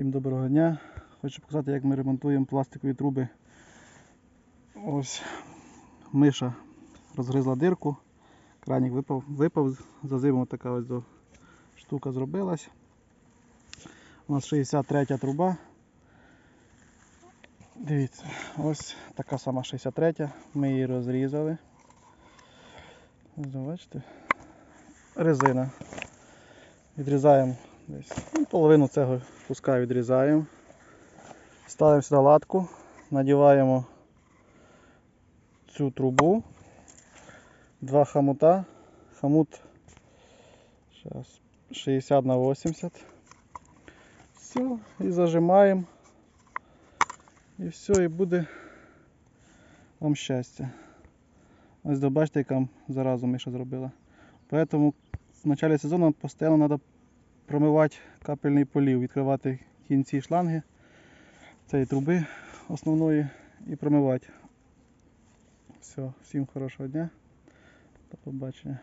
Всім доброго дня. Хочу показати, як ми ремонтуємо пластикові труби. Ось миша розгризла дирку, кранік випав, випав за зиму така ось штука зробилась. У нас 63 труба. Дивіться, ось така сама 63. Ми її розрізали. Бачите. Резина. Відрізаємо десь ну, половину цього куска відрізаємо. Ставимо сюди латку, надіваємо цю трубу, два хамута, хамут 60 на 80. Все, і зажимаємо. І все, і буде вам щастя. Ось добачте, яка заразу Миша зробила. Поэтому в начале сезону постійно треба промивати капельний полів, відкривати кінці шланги цієї труби основної і промивати. Все, всім хорошого дня. До побачення.